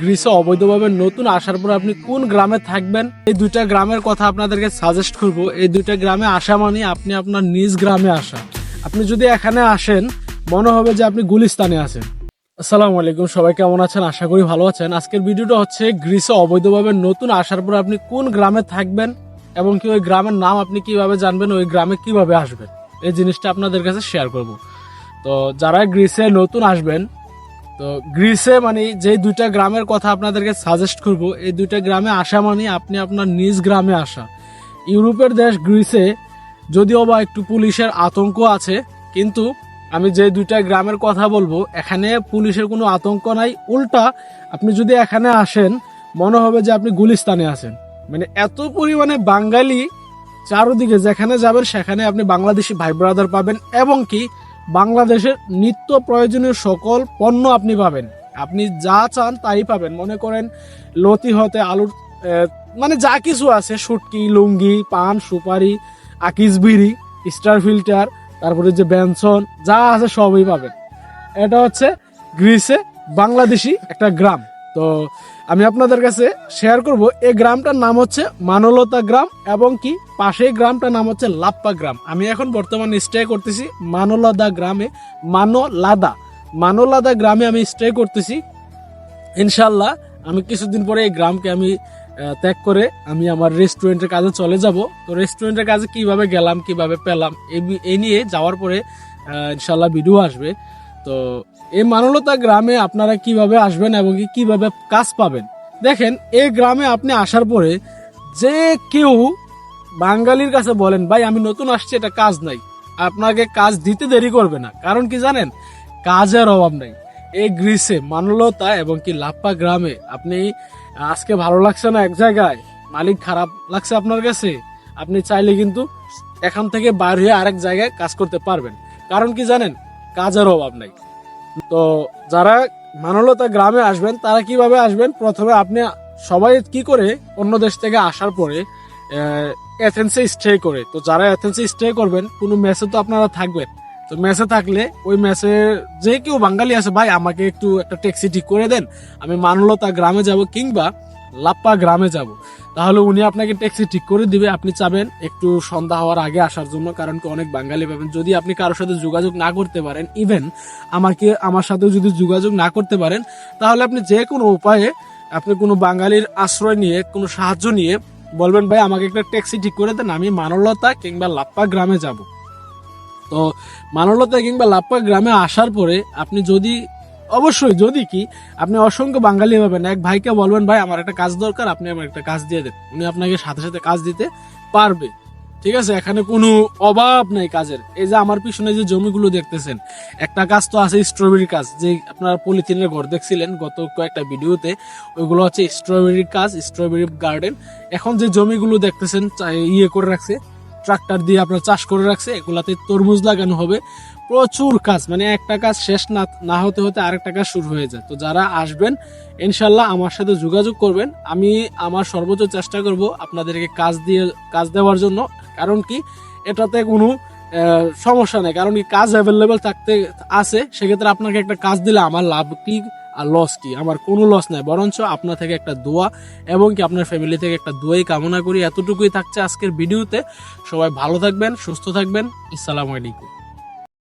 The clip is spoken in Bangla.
গ্রিসে অবৈধভাবে নতুন আসার পর আপনি কোন গ্রামে থাকবেন? এই দুইটা গ্রামের কথা আপনাদেরকে সাজেস্ট করব। এই দুইটা গ্রামে আসা মানে আপনি আপনার নিজ গ্রামে আসা। আপনি যদি এখানে আসেন, মনে হবে যে আপনি গুলিস্তানে আছেন। আসসালামু আলাইকুম, সবাই কেমন আছেন? আশা করি ভালো আছেন। আজকের ভিডিওটা হচ্ছে গ্রিসে অবৈধভাবে নতুন আসার পর আপনি কোন গ্রামে থাকবেন এবং কি ওই গ্রামের নাম আপনি কীভাবে জানবেন, ওই গ্রামে কীভাবে আসবেন? এই জিনিসটা আপনাদের কাছে শেয়ার করব। তো যারা গ্রিসে নতুন আসবেন তো গ্রিসে মানে যে দুইটা গ্রামের কথা আপনাদেরকে সাজেস্ট করব, এই দুইটা গ্রামে আসা মানে আপনি আপনার নিজ গ্রামে আসা। ইউরোপের দেশ গ্রিসে যদিও বা একটু পুলিশের আতঙ্ক আছে, কিন্তু আমি যে দুইটা গ্রামের কথা বলব, এখানে পুলিশের কোনো আতঙ্ক নাই। উল্টা, আপনি যদি এখানে আসেন, মনে হবে যে আপনি গুলিস্তানে আছেন। মানে এত পরিমাণে বাঙালি চারোদিকে যেখানে যাবেন, সেখানে আপনি বাংলাদেশি ভাই ব্রাদার পাবেন, এবং কি বাংলাদেশের নিত্য প্রয়োজনীয় সকল পণ্য আপনি পাবেন। আপনি যা চান তাই পাবেন। মনে করেন, লতি হতে আলুর মানে যা কিছু আছে, শুটকি, লুঙ্গি, পান, সুপারি আকিস বিড়ি স্টার ফিল্টার, তারপরে যে ব্যঞ্জন যা আছে সবই পাবেন। এটা হচ্ছে গ্রিসে বাংলাদেশি একটা গ্রাম। তো আমি আপনাদের কাছে শেয়ার করব, এই গ্রামটার নাম হচ্ছে মানলতা গ্রাম এবং কি পাশে গ্রামটার নাম হচ্ছে লাপ্পা গ্রাম। আমি এখন বর্তমানে স্টে করতেছি মানলাদা গ্রামে, মানলাদা। মানলাদা গ্রামে আমি স্টে করতেছি। ইনশাল্লাহ আমি কিছুদিন পরে এই গ্রামকে আমি ত্যাগ করে আমি আমার রেস্টুরেন্টের কাজে চলে যাব। তো রেস্টুরেন্টের কাজে কীভাবে গেলাম, কীভাবে পেলাম এই নিয়ে যাওয়ার পরে ইনশাল্লাহ ভিডিও আসবে। তো এই মানলতা গ্রামে আপনারা কীভাবে আসবেন এবং কীভাবে কাজ পাবেন? দেখেন, এই গ্রামে আপনি আসার পরে যে কেউ বাঙালির কাছে বলেন, ভাই, আমি নতুন আসছি, এটা কাজ নাই। আপনাকে কাজ দিতে দেরি করবে না। কারণ কি জানেন? কাজের অভাব নাই। এই গ্রিসে মানলতা এবং কি লাপ্পা গ্রামে আপনি, আজকে ভালো লাগছে না এক জায়গায়, মালিক খারাপ লাগছে আপনার কাছে। আপনি চাইলে কিন্তু এখান থেকে বাইর হয়ে আরেক জায়গায় কাজ করতে পারবেন। কারণ কি জানেন? কাজের অভাব নাই। তো যারা মানলতা গ্রামে আসবেন, তারা কীভাবে আসবেন? প্রথমে আপনি সবাই কি করে অন্য দেশ থেকে আসার পরে অ্যাথেন্সে স্টে করে। তো যারা এথেন্সে স্টে করবেন, কোনো মেসে তো আপনারা থাকবেন। তো মেসে থাকলে ওই মেসে যে কেউ বাঙালি আছে, ভাই, আমাকে একটু একটা ট্যাক্সি ঠিক করে দেন। আমি মানলতা গ্রামে যাব কিংবা লাপ্পা গ্রামে যাব। তাহলে উনি আপনাকে ট্যাক্সি ঠিক করে দিবে, আপনি চাবেন একটু সন্ধ্যা হওয়ার আগে আসার জন্য, কারণ কি অনেক বাঙালি পাবেন। যদি আপনি কারোর সাথে যোগাযোগ না করতে পারেন ইভেন আমাকে, আমার সাথে যদি যোগাযোগ না করতে পারেন, তাহলে আপনি যে কোনো উপায়ে আপনি কোনো বাঙালির আশ্রয় নিয়ে, কোনো সাহায্য নিয়ে বলবেন, ভাই, আমাকে একটা ট্যাক্সি ঠিক করে দেন, আমি মানলতা কিংবা লাপ্পা গ্রামে যাব। তো মানলতা কিংবা লাপ্পা গ্রামে আসার পরে আপনি যদি অবশ্যই, যদি কি, আপনি অসংখ্য বাঙালি পাবেন এক ভাইকে বলবেন, ভাই, আমার একটা কাজ দরকার, আপনি আমার একটা কাজ দিয়ে দেন। উনি আপনাকে সাথে সাথে কাজ দিতে পারবে। ঠিক আছে? এখানে কোনো অভাব নেই কাজের। এই যে আমার পিছনে যে জমিগুলো দেখতেছেন, একটা কাজ তো আছে স্ট্রবেরি কাজ। যে আপনারা পলিথিনের ঘর দেখছিলেন গত কয়েকটা ভিডিওতে, ওইগুলো হচ্ছে স্ট্রবেরি কাজ স্ট্রবেরি গার্ডেন এখন যে জমিগুলো দেখতেছেন ইয়ে করে রাখছে, ট্রাক্টর দিয়ে আপনার চাষ করে রাখছে, এগুলাতে তরমুজ লাগানো হবে। প্রচুর কাজ মানে একটা কাজ শেষ না না হতে হতে আরেকটা কাজ শুরু হয়ে যায়। তো যারা আসবেন, ইনশাল্লাহ আমার সাথে যোগাযোগ করবেন। আমি আমার সর্বোচ্চ চেষ্টা করব আপনাদেরকে কাজ দিয়ে, কাজ দেওয়ার জন্য। কারণ কি, এটাতে কোনো সমস্যা নেই। কারণ কি, কাজ অ্যাভেলেবেল থাকতে আছে, সেক্ষেত্রে আপনাকে একটা কাজ দিলে আমার লাভ কি আর লস কি? আমার কোনো লস নাই। বরঞ্চ আপনার থেকে একটা দোয়া এবং কি আপনার ফ্যামিলি থেকে একটা দোয়াই কামনা করি। এতটুকুই থাকছে আজকের ভিডিওতে। সবাই ভালো থাকবেন, সুস্থ থাকবেন। আসসালামু আলাইকুম।